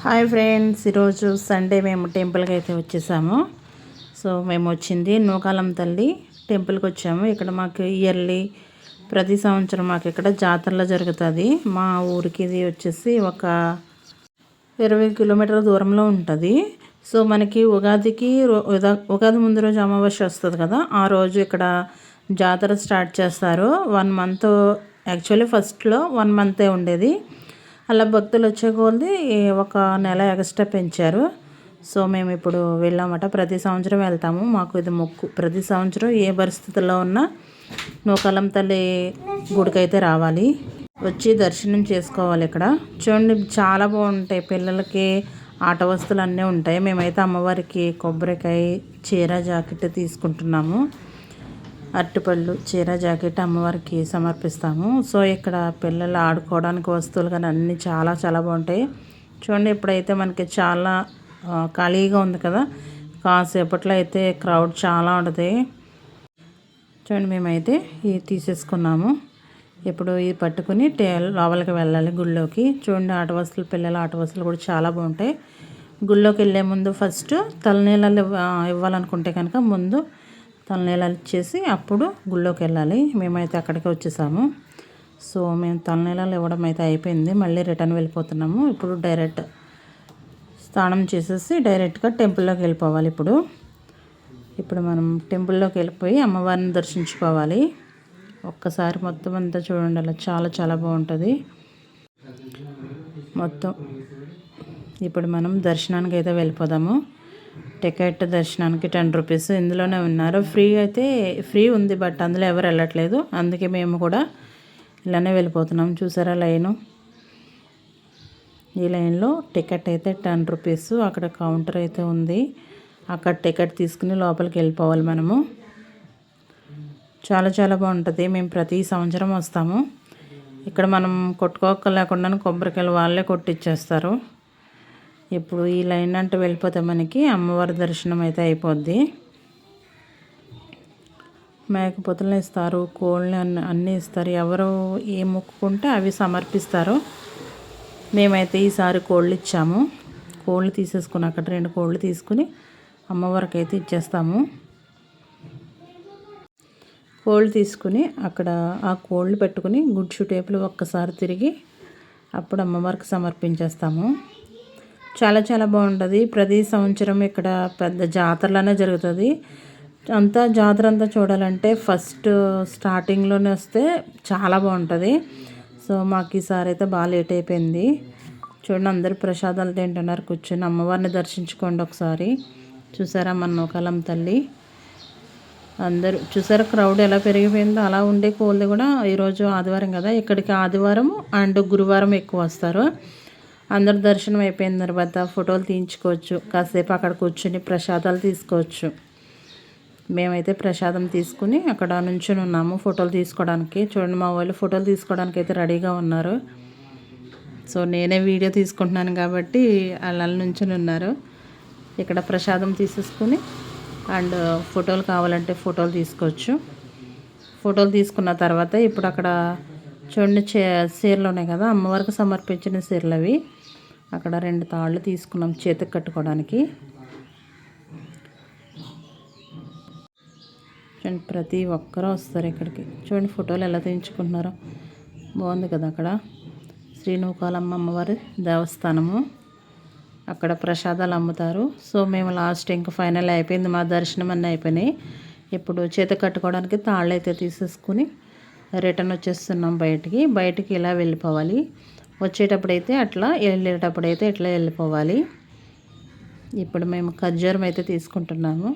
Hi friends ఈరోజు Sunday మేము టెంపుల్కి అయితే వచ్చేసాము. సో మేము వచ్చింది నూకాలం తల్లి టెంపుల్కి వచ్చాము. ఇక్కడ మాకు ఇయర్లీ ప్రతి సంవత్సరం మాకు ఇక్కడ జాతరలో జరుగుతుంది. మా ఊరికి ఇది వచ్చేసి ఒక ఇరవై కిలోమీటర్ల దూరంలో ఉంటుంది. సో మనకి ఉగాదికి ఉదా- ఉగాది ముందు రోజు అమావాస్య వస్తుంది కదా ఆ రోజు ఇక్కడ జాతర స్టార్ట్ చేస్తారు. వన్ మంత్ యాక్చువల్లీ ఫస్ట్లో వన్ మంతే ఉండేది. అలా భక్తులు వచ్చే కొలది ఒక నెల ఎక్స్ట్రా పెంచారు. సో మేము ఇప్పుడు వెళ్ళామట. ప్రతి సంవత్సరం వెళ్తాము. మాకు ఇది మొక్కు. ప్రతి సంవత్సరం ఏ పరిస్థితుల్లో ఉన్నా నూకలం తల్లి గుడికైతే రావాలి. వచ్చి దర్శనం చేసుకోవాలి ఇక్కడ. చూడండి చాలా బాగుంటాయి. పిల్లలకి ఆట వస్తువులు అన్నీ ఉంటాయి. మేమైతే అమ్మవారికి కొబ్బరికాయ చీర జాకెట్ తీసుకుంటున్నాము. అరటిపళ్ళు చీర జాకెట్ అమ్మవారికి సమర్పిస్తాము. సో ఇక్కడ పిల్లలు ఆడుకోవడానికి వస్తువులు కానీ అన్నీ చాలా చాలా బాగుంటాయి. చూడండి ఇప్పుడైతే మనకి చాలా ఖాళీగా ఉంది కదా. కాసేపట్లో అయితే క్రౌడ్ చాలా ఉంటుంది. చూడండి మేమైతే ఇది తీసేసుకున్నాము. ఇప్పుడు ఇది పట్టుకుని టే లోపలికి వెళ్ళాలి గుళ్ళోకి. చూడండి ఆట వస్తువులు పిల్లల ఆట వస్తువులు కూడా చాలా బాగుంటాయి. గుళ్ళోకి వెళ్ళే ముందు ఫస్ట్ తలనీళ్ళలు ఇవ్వాలనుకుంటే కనుక ముందు తలనీళ్ళలు ఇచ్చేసి అప్పుడు గుళ్ళోకి వెళ్ళాలి. మేమైతే అక్కడికి వచ్చేసాము. సో మేము తలనీళ్ళలు ఇవ్వడం అయితే అయిపోయింది. మళ్ళీ రిటర్న్ వెళ్ళిపోతున్నాము. ఇప్పుడు డైరెక్ట్ స్నానం చేసేసి డైరెక్ట్గా టెంపుల్లోకి వెళ్ళిపోవాలి ఇప్పుడు. ఇప్పుడు మనం టెంపుల్లోకి వెళ్ళిపోయి అమ్మవారిని దర్శించుకోవాలి. ఒక్కసారి మొత్తం అంతా చూడండి అలా చాలా చాలా బాగుంటుంది. మొత్తం ఇప్పుడు మనం దర్శనానికి అయితే వెళ్ళిపోదాము. టికెట్ దర్శనానికి టెన్ రూపీస్ ఇందులోనే ఉన్నారు. ఫ్రీ అయితే ఫ్రీ ఉంది బట్ అందులో ఎవరు వెళ్ళట్లేదు. అందుకే మేము కూడా ఇలానే వెళ్ళిపోతున్నాం. చూసారా లైను? ఈ లైన్లో టికెట్ అయితే టెన్ రూపీస్. అక్కడ కౌంటర్ అయితే ఉంది. అక్కడ టికెట్ తీసుకుని లోపలికి వెళ్ళిపోవాలి మనము. చాలా చాలా బాగుంటుంది. మేము ప్రతి సంవత్సరం వస్తాము. ఇక్కడ మనం కొట్టుకోక లేకుండా కొబ్బరికాయలు వాళ్ళే కొట్టిచ్చేస్తారు. ఇప్పుడు ఈ లైన్ అంటూ వెళ్ళిపోతే మనకి అమ్మవారి దర్శనం అయితే అయిపోద్ది. మేకపోతులను ఇస్తారు కోళ్ళని అన్నీ ఇస్తారు. ఎవరు ఏ మొక్కుకుంటే అవి సమర్పిస్తారు. మేమైతే ఈసారి కోళ్ళు ఇచ్చాము. కోళ్ళు తీసేసుకుని అక్కడ రెండు కోళ్ళు తీసుకుని అమ్మవారికి అయితే ఇచ్చేస్తాము. కోళ్ళు తీసుకుని అక్కడ ఆ కోళ్ళు పెట్టుకుని గుడ్చు టేపులు ఒక్కసారి తిరిగి అప్పుడు అమ్మవారికి సమర్పించేస్తాము. చాలా చాలా బాగుంటుంది. ప్రతి సంవత్సరం ఇక్కడ పెద్ద జాతరలోనే జరుగుతుంది. అంతా జాతర అంతా చూడాలంటే ఫస్ట్ స్టార్టింగ్లోనే వస్తే చాలా బాగుంటుంది. సో మాకు ఈసారి అయితే బాగా లేట్ అయిపోయింది. చూడండి అందరూ ప్రసాదాలు తింటున్నారు కూర్చొని అమ్మవారిని దర్శించుకోండి ఒకసారి. చూసారా మన నూకాలం తల్లి? అందరూ చూసారా క్రౌడ్ ఎలా పెరిగిపోయిందో? అలా ఉండే కోళ్ళు కూడా ఈరోజు ఆదివారం కదా ఇక్కడికి ఆదివారం అండ్ గురువారం ఎక్కువ వస్తారు. అందరు దర్శనం అయిపోయిన తర్వాత ఫోటోలు తీయించుకోవచ్చు. కాసేపు అక్కడ కూర్చుని ప్రసాదాలు తీసుకోవచ్చు. మేమైతే ప్రసాదం తీసుకుని అక్కడ నుంచుని ఉన్నాము ఫోటోలు తీసుకోవడానికి. చూడండి మా వాళ్ళు ఫోటోలు తీసుకోవడానికి అయితే రెడీగా ఉన్నారు. సో నేనే వీడియో తీసుకుంటున్నాను కాబట్టి వాళ్ళ నుంచుని ఉన్నారు. ఇక్కడ ప్రసాదం తీసేసుకుని అండ్ ఫోటోలు కావాలంటే ఫోటోలు తీసుకోవచ్చు. ఫోటోలు తీసుకున్న తర్వాత ఇప్పుడు అక్కడ చూడండి చే చీరలు ఉన్నాయి కదా అమ్మవారికి సమర్పించిన చీరలు అవి. అక్కడ రెండు తాళ్ళు తీసుకున్నాం చేతికి కట్టుకోవడానికి. చూడండి ప్రతి ఒక్కరూ వస్తారు ఇక్కడికి. చూడండి ఫోటోలు ఎలా తీయించుకుంటున్నారో. బాగుంది కదా అక్కడ. శ్రీనూకాలమ్మ అమ్మవారి దేవస్థానము. అక్కడ ప్రసాదాలు అమ్ముతారు. సో మేము లాస్ట్ ఇంకా ఫైనల్ అయిపోయింది. మా దర్శనం అన్నీ అయిపోయినాయి. ఇప్పుడు చేత కట్టుకోవడానికి తాళ్ళు అయితే తీసేసుకుని రిటర్న్ వచ్చేస్తున్నాం బయటికి. బయటికి ఇలా వెళ్ళిపోవాలి. వచ్చేటప్పుడు అయితే అట్లా వెళ్ళేటప్పుడు అయితే ఇట్లా వెళ్ళిపోవాలి. ఇప్పుడు మేము ఖర్జూరం అయితే తీసుకుంటున్నాము.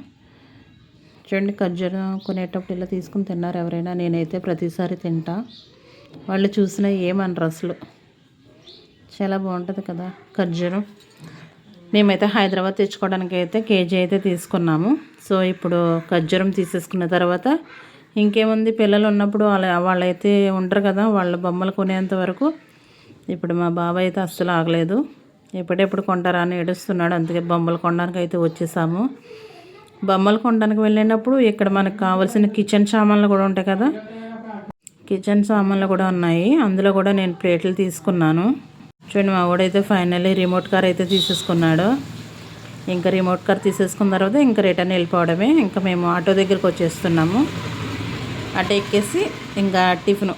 చూడండి ఖర్జూరం కొనేటప్పుడు ఇలా తీసుకుని తిన్నారు ఎవరైనా. నేనైతే ప్రతిసారి తింటా. వాళ్ళు చూసినా ఏమనరు అసలు చాలా బాగుంటుంది కదా ఖర్జూరం. మేమైతే హైదరాబాద్ తెచ్చుకోవడానికి అయితే కేజీ అయితే తీసుకున్నాము. సో ఇప్పుడు ఖర్జూరం తీసేసుకున్న తర్వాత ఇంకేముంది? పిల్లలు ఉన్నప్పుడు వాళ్ళ వాళ్ళైతే ఉండరు కదా. వాళ్ళ బొమ్మలు కొనేంత వరకు ఇప్పుడు మా బాబాయ్ అయితే అస్సలు ఆగలేదు. ఎప్పుడెప్పుడు కొంటారా అని ఏడుస్తున్నాడు. అందుకే బొమ్మలు కొనడానికి అయితే వచ్చేసాము. బొమ్మలు కొనడానికి వెళ్ళినప్పుడు ఇక్కడ మనకు కావాల్సిన కిచెన్ సామాన్లు కూడా ఉంటాయి కదా. కిచెన్ సామాన్లు కూడా ఉన్నాయి. అందులో కూడా నేను ప్లేట్లు తీసుకున్నాను. చూడండి మా వాడైతే ఫైనల్లీ రిమోట్ కార్ అయితే తీసేసుకున్నాడు. ఇంకా రిమోట్ కార్ తీసేసుకున్న తర్వాత ఇంకా రిటర్న్ వెళ్ళిపోవడమే. ఇంకా మేము ఆటో దగ్గరికి వచ్చేస్తున్నాము. అటు ఎక్కేసి ఇంకా టిఫిన్.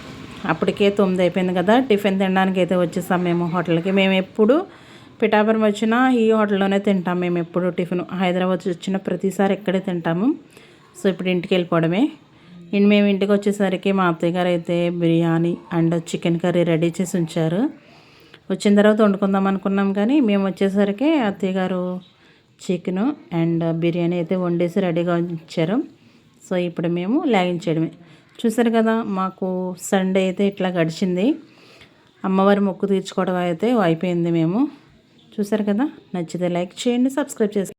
అప్పటికే తొమ్మిది అయిపోయింది కదా టిఫిన్ తినడానికి అయితే వచ్చేసాం మేము హోటల్కి. మేము ఎప్పుడు పిఠాపురం వచ్చినా ఈ హోటల్లోనే తింటాం మేము ఎప్పుడు టిఫిన్. హైదరాబాద్ వచ్చిన ప్రతిసారి ఇక్కడే తింటాము. సో ఇప్పుడు ఇంటికి వెళ్ళిపోవడమే. అండ్ మేము ఇంటికి వచ్చేసరికి మా అత్తయ్య గారు అయితే biryani and chicken curry ready చేసి ఉంచారు. వచ్చిన తర్వాత వండుకుందాం అనుకున్నాం కానీ మేము వచ్చేసరికి అత్తయ్య గారు చికెను అండ్ బిర్యానీ అయితే వండేసి రెడీగా ఉంచారు. సో ఇప్పుడు మేము లాగించేయడమే చూసారు కదా మాకు సండే అయితే ఇట్లా గడిచింది. అమ్మవారి మొక్కు తీర్చుకోవడం అయితే అయిపోయింది మేము. చూసారు కదా నచ్చితే లైక్ చేయండి సబ్స్క్రైబ్ చేసుకోండి